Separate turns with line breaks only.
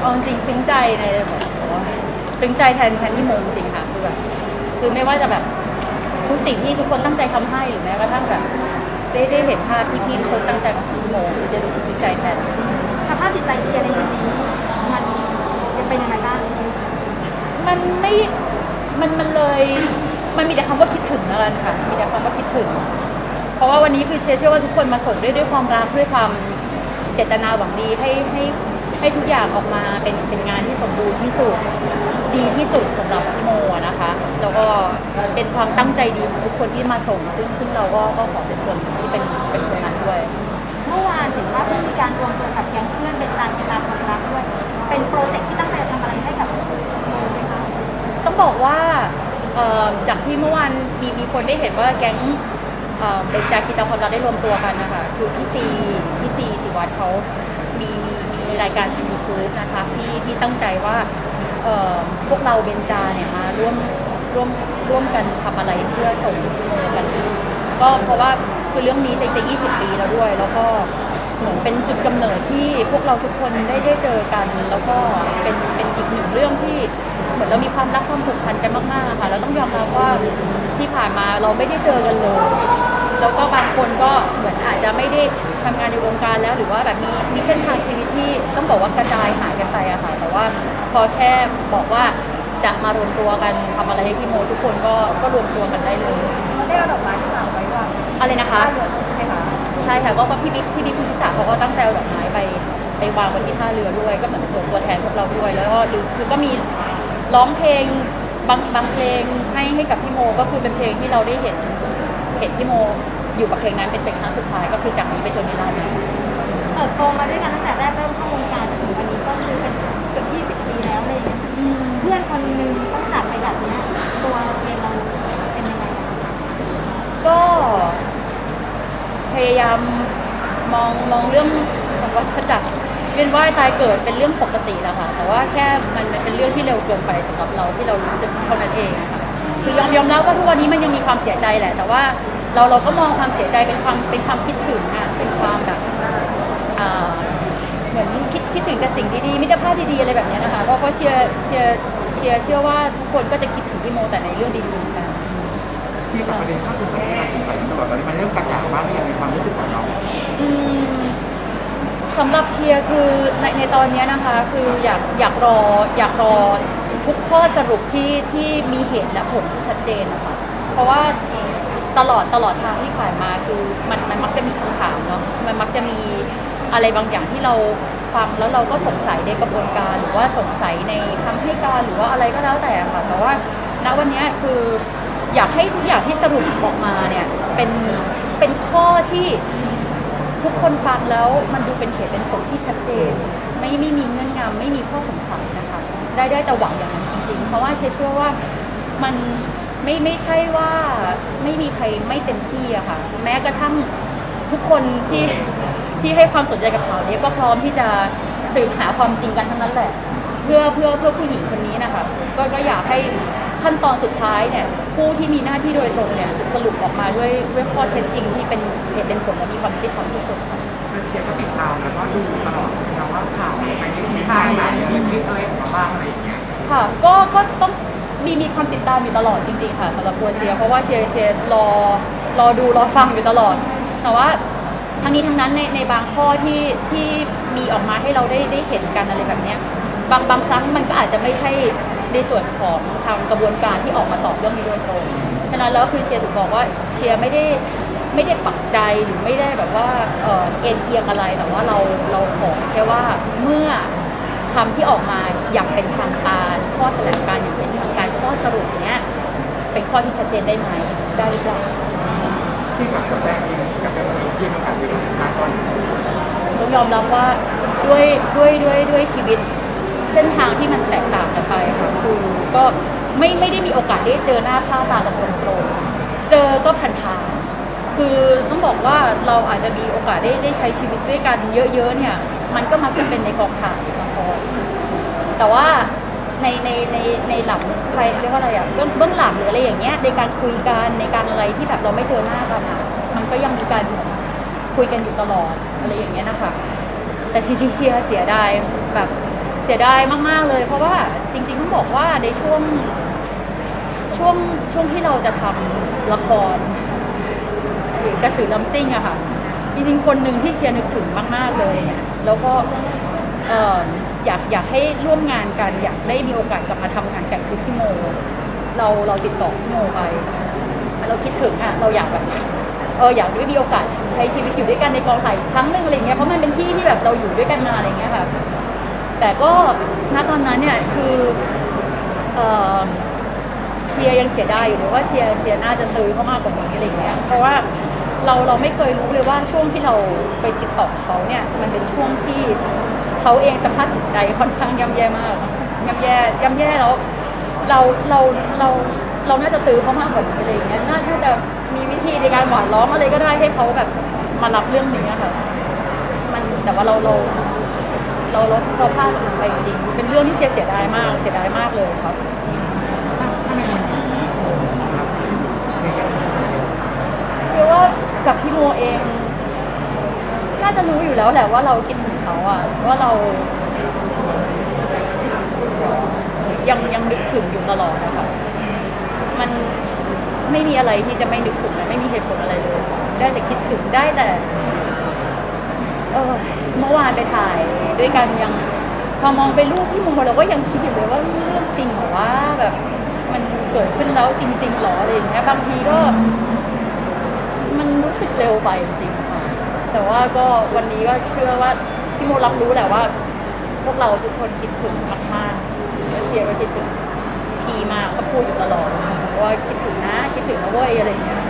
เอาจริงซึ้งใจในแบบโอ้ยซึ้งใจแทนแทนที่โมจริงค่ะคือแบบคือไม่ว่าจะแบบทุกสิ่งที่ทุกคนตั้งใจทำให้หรือแม้กระทั่งแบบได้ได้เห็นภาพที่พี่ทุกคนตั้งใจมาทำที่โมคือจะรู้สึกซึ้งใจแทน
สภาพจิตใจเชียร์ในวันนี้มันเป็นยังไงบ้าง
มันไม่ มัน มันเลย มันมีแต่คำว่าคิดถึงแล้วกันค่ะ มีแต่คำว่าคิดถึง เพราะว่าวันนี้คือเชื่อเชื่อว่าทุกคนมาส่งด้วยด้วยความรักด้วยความเจตนาหวังดีให้ให้ ให้ทุกอย่างออกมาเป็นเป็นงานที่สมบูรณ์ที่สุดดีที่สุดสำหรับพี่โมอะนะคะ แล้วก็เป็นความตั้งใจดีของทุกคนที่มาส่ง ซึ่งซึ่งเราก็ก็ขอเป็นส่วนหนึ่งที่เป็นเป็นคนนั้นด้วย
เมื่อวานเห็นว่าเพิ่งมีการรวมตัวกับแก๊งเพื่อนเป็นการกีฬาความรักด้วย เป็นโปรเจกต์ที่ตั้งใจทำอะไรให้กับโมไหมคะ
ต้องบอกว่าเอ่อจากที่เมื่อวานมีมีคนได้เห็นว่าแก๊งเอ่อเป็นจาคีตาความรักได้รวมตัวกันนะคะคือพี่ซีพี่ซีสิวัตรเขามีมีมีีรายการทางยูทูบนะคะที่ที่ตั้งใจว่าพวกเราเบนจาเนี่ยมาร่วมร่วมร่วมกันทำอะไรเพื่อส่งกัน ก็เพราะว่าคือเรื่องนี้จะจะ 20 ปีแล้วด้วย แล้วก็เหมือนเป็นจุดกำเนิดที่พวกเราทุกคนได้ได้เจอกัน แล้วก็เป็นเป็นอีกหนึ่งเรื่องที่เหมือนเรามีความรักความผูกพันกันมากๆค่ะแล้วต้องยอมรับว่าที่ผ่านมาเราไม่ได้เจอกันเลย แล้วก็บางคนก็เหมือนอาจจะไม่ได้ ทำงานในวงการแล้วหรือว่าแบบมีมีเส้นทางชีวิตที่ต้องบอกว่ากระจายหายกันไปอะค่ะแต่ว่าพอแค่บอกว่าจะมารวมตัวกันทำอะไรให้พี่โมทุกคนก็ก็รวมตัวกันได้เลย
ได้เอาดอกไม้ที่วางไว้ว่า
อะไรนะคะ
เรือใช่ไหมคะ
ใช่ค่ะก็พี่บิ๊กพี่บิ๊กพุทธิสาเขาก็ตั้งใจเอาดอกไม้ไปไปวางไว้ที่ท่าเรือด้วย ก็เหมือนเป็นตัวตัวแทนพวกเราด้วยแล้วก็หรือคือก็มีร้องเพลงบางบางเพลงให้ให้กับพี่โมก็คือเป็นเพลงที่เราได้เห็นเห็นพี่โม อยู่กับเพลงนั้นเป็นเป็นครั้งสุดท้ายก็คือจากนี้ไปจนนิรันดร์
เติบโตมาด้วยกันตั้งแต่แรกเริ่มเข้าวงการจนถึงวันนี้ก็คือเป็นเกือบ20 ปีแล้วเลยเพื่อนคนหนึงต้องจากไปแบบเนี้ยตัวเราเองเราเป็นยังไงบ้าง
ก็พยายามมองมองเรื่องของวัฏจักรเวียนว่ายตายเกิดเป็นเรื่องปกติแหละค่ะ แต่ว่าแค่มันมันเป็นเรื่องที่เร็วเกินไปสำหรับเราที่เรารู้สึกเท่านั้นเองอะค่ะคือยอมยอมรับว่าทุกวันนี้มันยังมีความเสียใจแหละ แต่ว่า เราเราก็มองความเสียใจเป็นความเป็นความคิดถึงอะเป็นความแบบอ่าเหมือนคิดคิดถึงแต่สิ่งดีๆมิตรภาพดีๆอะไรแบบเนี้ยนะคะเพราะเพราะเชียร์เชียร์เชียร์เชื่อว่าทุกคนก็จะคิดถึงพี่โมแต่ในเรื่องดีๆเหมือนกัน
ที่กับประเด็นข้าคือสงการสงสัยตลอดตอนนี้มันเริ่มกระจ่างมากที่ยังมีความรู้สึกของเรา
อืมสำหรับเชียร์คือในในตอนเนี้ยนะคะคืออยากอยากรออยากรอทุกข้อสรุปที่ที่มีเหตุและผลที่ชัดเจนนะคะเพราะว่า ตลอดตลอดทางที่ผ่านมาคือมันมันมักจะมีคำถามเนาะมันมักจะมีอะไรบางอย่างที่เราฟังแล้วเราก็สงสัยในกระบวนการ หรือว่าสงสัยในคำให้การหรือว่าอะไรก็แล้วแต่ค่ะแต่ว่าณวันนี้คืออยากให้ทุกอย่างที่สรุปออกมาเนี่ยเป็นเป็นข้อที่ทุกคนฟังแล้วมันดูเป็นเหตุเป็นผลที่ชัดเจน ไม่ไม่มีเงื่อนงำไม่มีข้อสงสัยนะคะ ได้ได้แต่หวังอย่างนั้นจริง ๆ เพราะว่าเชื่อว่ามัน ไม่ไม่ใช่ว่าไม่มีใครไม่เต็มที่อะค่ะ แม้กระทั่งทุกคนที่ที่ให้ความสนใจกับข่าวนี้ก็พร้อมที่จะสืบหาความจริงกันทั้งนั้นแหละ เพื่อเพื่อเพื่อผู้หญิงคนนี้นะคะก็ก็อยากให้ขั้นตอนสุดท้ายเนี่ยผู้ที่มีหน้าที่โดยตรงเนี่ยสรุปออกมาด้วยด้วยข้อเท็จจริงที่เป็นเหตุเป็นผลและมีความยุติธรรมที่สุดค่ะ
เกี่ยวกับติดตามแล้วก็ดูตลอดนะว่าข่าวไปในทิศทางไหนอะไรคลิปอะไรออกมาบ้างอะไรอย่างเงี้ย
ค่ะก็ก็ต้อง มีมีความติดตามอยู่ตลอดจริงๆค่ะสำหรับตัวเชียร์เพราะว่าเชียร์เชียร์รอรอดูรอฟังอยู่ตลอด แต่ว่าทั้งนี้ทั้งนั้นในในบางข้อที่ที่มีออกมาให้เราได้ได้เห็นกันอะไรแบบเนี้ยบางบางครั้งมันก็อาจจะไม่ใช่ในส่วนของทางกระบวนการที่ออกมาตอบเรื่องนี้โดยตรงฉะนั้นแล้วคือเชียร์ถึงบอกว่าเชียร์ไม่ได้ไม่ได้ปักใจหรือไม่ได้แบบว่าเออเอ็นเอียงอะไรแต่ว่าเราเราขอแค่ว่าเมื่อคำที่ออกมาอย่างเป็นทางการข้อแถลงการอย่างเป็นทางการ อสรุปเนี้ยเป็นข้อที่ชัดเจนได้ไหมได้หรือเปล่า
ที่กับกับแป้งเองกับแป้งเที่มันการเป็นการตอน
ต้องยอมรับว่าด้วยด้วยด้วยด้วยชีวิตเส้นทางที่มันแตกต่างกันไปค่ะคือก็ไม่ไม่ได้มีโอกาสได้เจอหน้าค่าตากันตรงๆเจอก็ผ่านทางคือต้องบอกว่าเราอาจจะมีโอกาสได้ได้ใช้ชีวิตด้วยกันเยอะๆเนี่ย มันก็มักจะเป็นในกองถ่ายละครแต่ว่า ในในในในหลังใครเรียกว่าอะไรอะเบื้องเบื้องหลังหรืออะไรอย่างเงี้ยในการคุยกันในการอะไรที่แบบเราไม่เจอหน้ากันอะมันก็ยังมีการคุยกันอยู่ตลอดอะไรอย่างเงี้ยนะคะแต่จริงๆเชียร์เสียดายแบบเสียดายมากๆเลย เพราะว่าจริงๆต้องบอกว่าในช่วงช่วงช่วงที่เราจะทำละครกระสือลำซิ่งอะค่ะจริงๆคนหนึ่งที่เชียร์นึกถึงมากๆเลยเนี่ยแล้วก็เออ อยากอยากให้ร่วมงานกัน อยากได้มีโอกาสกลับมาทำงานกันคือพี่โม เราเราติดต่อพี่โมไปเราคิดถึงอะเราอยากแบบเอออยากได้มีโอกาสใช้ชีวิตอยู่ด้วยกันในกองถ่ายครั้งหนึ่งอะไรเงี้ยเพราะมันเป็นที่ที่แบบเราอยู่ด้วยกันมาอะไรเงี้ยค่ะแต่ก็ณตอนนั้นเนี่ยคือเออเชียร์ยังเสียดายอยู่เลยว่าเชียร์เชียร์น่าจะซื้อเขามากกว่านี้อะไรเงี้ยเพราะว่า เราเราไม่เคยรู้เลยว่าช่วงที่เราไปติดต่อเขาเนี่ยมันเป็นช่วงที่เขาเองสภาพจิตใจค่อนข้างย่ำแย่มากย่ำแย่ย่ำแย่แล้วเราเราเราเราน่าจะตื้อเขามากกว่านี้อะไรอย่างเงี้ยน่าจะมีวิธีในการหวานล้อมอะไรก็ได้ให้เขาแบบมารับเรื่องนี้อะค่ะ มันแต่ว่าเราเราเราเราพลาดมันไปจริงเป็นเรื่องที่เชียร์เสียดายมาก เสียดายมากเลยครับอืม
ถ้าในวันนี้ครับเชียร์
เชื่อว่า กับพี่โมเอง น่าจะรู้อยู่แล้วแหละว่าเราคิดถึงเขาอะว่าเรา ยังยังนึกถึงอยู่ตลอดนะคะมันไม่มีอะไรที่จะไม่นึกถึงนะไม่มีเหตุผลอะไรเลย ได้แต่คิดถึงได้แต่เออเมื่อวานไปถ่ายด้วยกันยังพอมองไปรูปพี่โมเราก็ยังคิดอยู่เลยว่าเรื่องจริงหรอว่าแบบ มันเกิดขึ้นแล้วจริงๆหรออะไรอย่างเงี้ยบางทีก็ มันรู้สึกเร็วไปจริงๆค่ะแต่ว่าก็วันนี้ก็เชื่อว่าพี่โมรับรู้แหละว่า พวกเราทุกคนคิดถึงมากๆแล้วเชียร์ก็คิดถึงพีมากก็พูดอยู่ตลอดว่าคิดถึงนะคิดถึงนะเว้ยอะไรอย่างเงี้ย